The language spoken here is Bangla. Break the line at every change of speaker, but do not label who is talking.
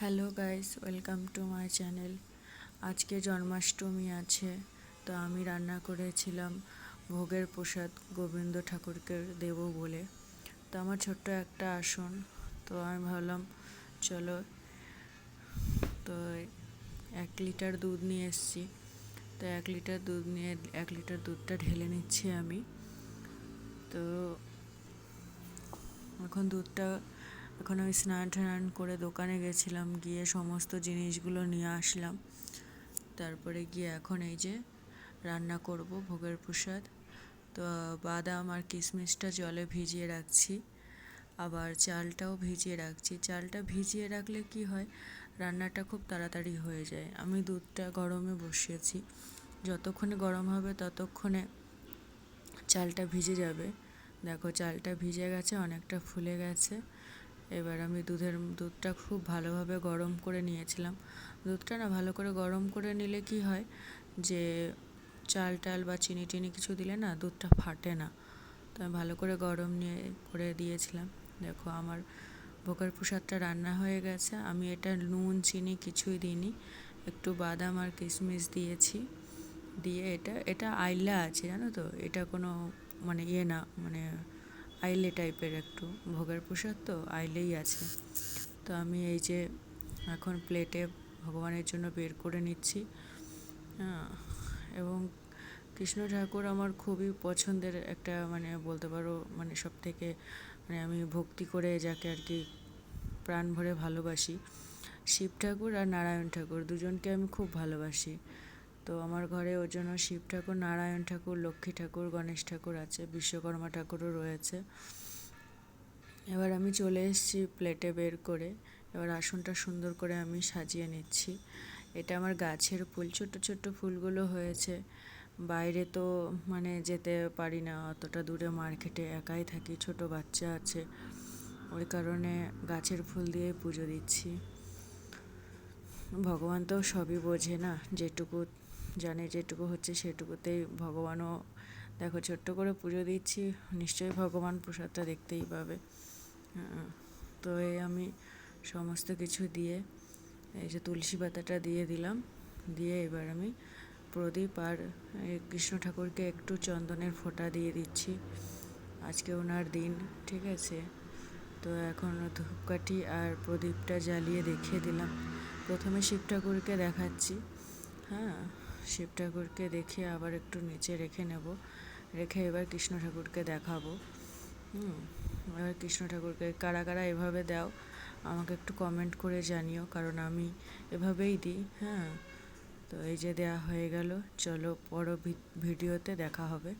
Hello guys welcome to my channel আজকে জন্মাষ্টমী আছে, তো আমি রান্না করেছিলাম ভোগের প্রসাদ গোবিন্দ ঠাকুরকে দেব বলে। তো আমার ছোট্ট একটা আসন, তো আমি ভাবলাম চলো, তো এক লিটার দুধ নিয়ে এসেছি। তো এক লিটার দুধ নিয়ে, এক লিটার দুধটা ঢেলে নিচ্ছি আমি। তো এখন দুধটা এখন আমি স্নান টান করে দোকানে গেছিলাম, গিয়ে সমস্ত জিনিসগুলো নিয়ে আসলাম। তারপরে গিয়ে এখন এই যে রান্না করব ভোগের প্রসাদ। তো বাদাম আর কিশমিশটা জলে ভিজিয়ে রাখছি। আবার চালটাও ভিজিয়ে রাখছি। চালটা ভিজিয়ে রাখলে কি হয়, রান্নাটা খুব তাড়াতাড়ি হয়ে যায়। আমি দুধটা গরমে বসিয়েছি। যতক্ষণে গরম হবে ততক্ষণে চালটা ভিজে যাবে। দেখো চালটা ভিজে গেছে, অনেকটা ফুলে গেছে। এবার আমি দুধের, দুধটা খুব ভালোভাবে গরম করে নিয়েছিলাম। দুধটা না ভালো করে গরম করে নিলে কি হয় যে, চাল টাল বা চিনি টিনি কিছু দিলে না দুধটা ফাটে না। তো আমি ভালো করে গরম নিয়ে, করে দিয়েছিলাম। দেখো আমার ভোগের প্রসাদটা রান্না হয়ে গেছে। আমি এটা নুন, চিনি কিছুই দিইনি। একটু বাদাম আর কিশমিশ দিয়েছি। দিয়ে এটা এটা আইলা আছে জানো তো? এটা কোনো মানে ইয়ে না মানে আইলে টাইপের একটু ভোগের প্রসাদ তো আইলেই আছে। তো আমি এই যে এখন প্লেটে ভগবানের জন্য বের করে নিচ্ছি। এবং কৃষ্ণ ঠাকুর আমার খুবই পছন্দের একটা মানে বলতে পারো মানে সব থেকে মানে আমি ভক্তি করে যাকে আর কি প্রাণ ভরে ভালোবাসি। শিব ঠাকুর আর নারায়ণ ঠাকুর দুজনকে আমি খুব ভালোবাসি। তো আমার ঘরে ওর জন্য শিব ঠাকুর, নারায়ণ ঠাকুর, লক্ষ্মী ঠাকুর, গণেশ ঠাকুর আছে, বিশ্বকর্মা ঠাকুরও রয়েছে। এবার আমি চলে এসেছি প্লেটে বের করে। এবার আসনটা সুন্দর করে আমি সাজিয়ে নিচ্ছি। এটা আমার গাছের ফুল, ছোট্ট ছোট্ট ফুলগুলো হয়েছে। বাইরে তো মানে যেতে পারি না, অতটা দূরে মার্কেটে একাই থাকি, ছোট বাচ্চা আছে। ওই কারণে গাছের ফুল দিয়ে পুজো দিচ্ছি। ভগবান তো সবই বোঝে না, যেটুকু জানে যেটুকু হচ্ছে সেটুকুতেই ভগবানও, দেখো ছোট্ট করে পুজো দিচ্ছি, নিশ্চয়ই ভগবান প্রসাদটা দেখতেই পাবে। তো এই আমি সমস্ত কিছু দিয়ে, এই যে তুলসী পাতাটা দিয়ে দিলাম, দিয়ে এবার আমি প্রদীপ আর কৃষ্ণ ঠাকুরকে একটু চন্দনের ফোঁটা দিয়ে দিচ্ছি। আজকে ওনার দিন, ঠিক আছে? তো এখন ধূপকাঠি আর প্রদীপটা জ্বালিয়ে দেখিয়ে দিলাম। প্রথমে শিব ঠাকুরকে দেখাচ্ছি। হ্যাঁ শিব ঠাকুরকে দেখে আবার একটু নিচে রেখে নেব। রেখে এবার কৃষ্ণ ঠাকুরকে দেখাবো। হুম, এবার কৃষ্ণ ঠাকুরকে কারা কারা এভাবে দাও, আমাকে একটু কমেন্ট করে জানিও, কারণ আমি এভাবেই দিই হ্যাঁ। তো এই যে দেওয়া হয়ে গেল, চলো পর ভিডিওতে দেখা হবে।